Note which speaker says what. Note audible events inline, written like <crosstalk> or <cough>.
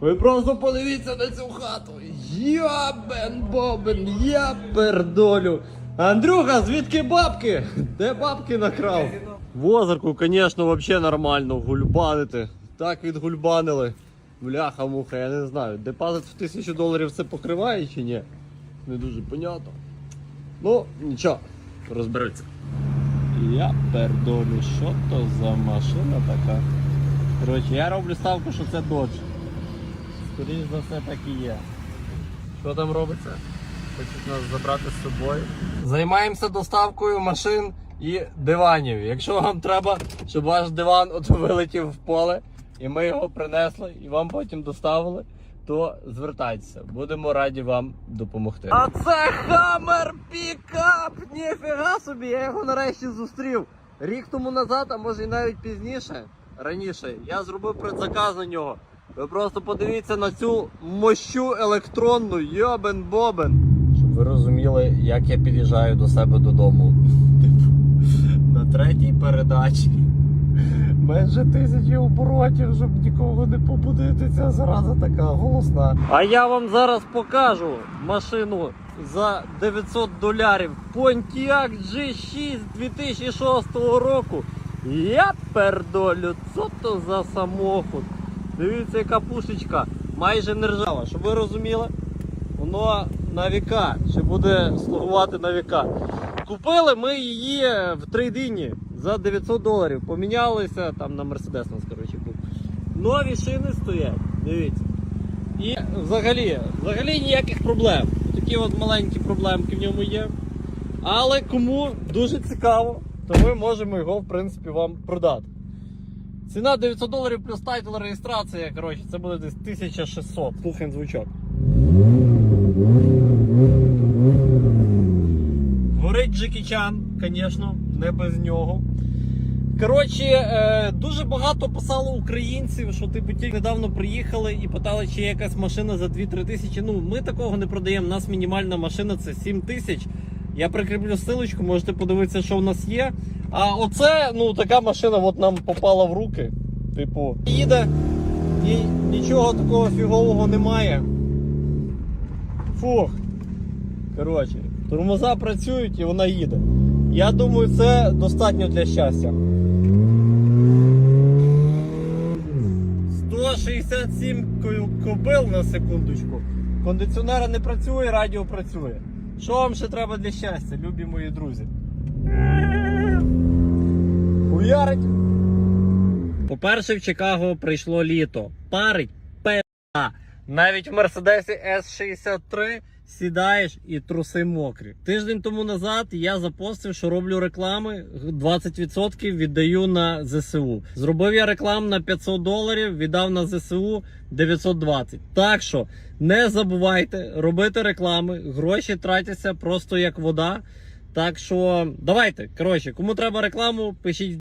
Speaker 1: Ви просто подивіться на цю хату. Ябен бобен, я пердолю. Андрюха, звідки бабки? Де бабки накрав? В озерку, звісно, взагалі нормально гульбанити. Так відгульбанили. Бляха муха, я не знаю. Депозит в тисячу доларів це покриває чи ні? Не дуже понятно. Ну, нічого, розберуться. Я пердолю, що то за машина така? Коротше, я роблю ставку, що це додж. Скоріше за все так і є. Що там робиться? Хочуть нас забрати з собою. Займаємося доставкою машин і диванів. Якщо вам треба, щоб ваш диван от вилетів в поле, і ми його принесли і вам потім доставили, то звертайтеся. Будемо раді вам допомогти. А це Хаммер Пікап! Ніфіга собі, я його нарешті зустрів. Рік тому назад, а може і навіть пізніше, раніше, я зробив предзаказ на нього. Ви просто подивіться на цю мощу електронну, йобен бобен. Щоб ви розуміли, як я під'їжджаю до себе додому. <laughs> Типу, на третій передачі. Менше тисячі оборотів, щоб нікого не побудити. Ця зараза така голосна. А я вам зараз покажу машину за 900 долярів. Pontiac G6 2006 року. Я пердолю, що то за самохід? Дивіться, яка пушечка, майже не ржава. Щоб ви розуміли, воно на віка, ще буде слугувати на віка. Купили ми її в трейдині за 900 доларів. Помінялися там на Мерседес нас, коротше, був. Нові шини стоять, дивіться. І взагалі, взагалі ніяких проблем. Такі от маленькі проблемки в ньому є. Але кому дуже цікаво, то ми можемо його, в принципі, вам продати. Ціна 900 доларів плюс тайтл реєстрація. Коротше, це буде десь 1600. Слухаємо звучок. Горить Джекі Чан, звісно, не без нього. Коротше, е, дуже багато писало українців, що типу тільки недавно приїхали і питали, чи є якась машина за 2-3 тисячі. Ну, ми такого не продаємо. У нас мінімальна машина це 7 тисяч. Я прикріплю ссылочку, можете подивитися, що в нас є. А оце, ну, така машина от нам попала в руки. Типу, їде і нічого такого фігового немає. Фух. Коротше, тормоза працюють і вона їде. Я думаю, це достатньо для щастя. 167 кобил на секундочку. Кондиціонера не працює, радіо працює. Що вам ще треба для щастя, любі мої друзі? Уярить. По-перше, в Чикаго прийшло літо. Парить пе***а. Навіть в Мерседесі S63 сідаєш і труси мокрі. Тиждень тому назад я запостив, що роблю реклами. 20% віддаю на ЗСУ. Зробив я рекламу на 500 доларів, віддав на ЗСУ 920. Так що не забувайте робити реклами, гроші тратяться просто як вода. Так що давайте. Коротше, кому треба рекламу, пишіть.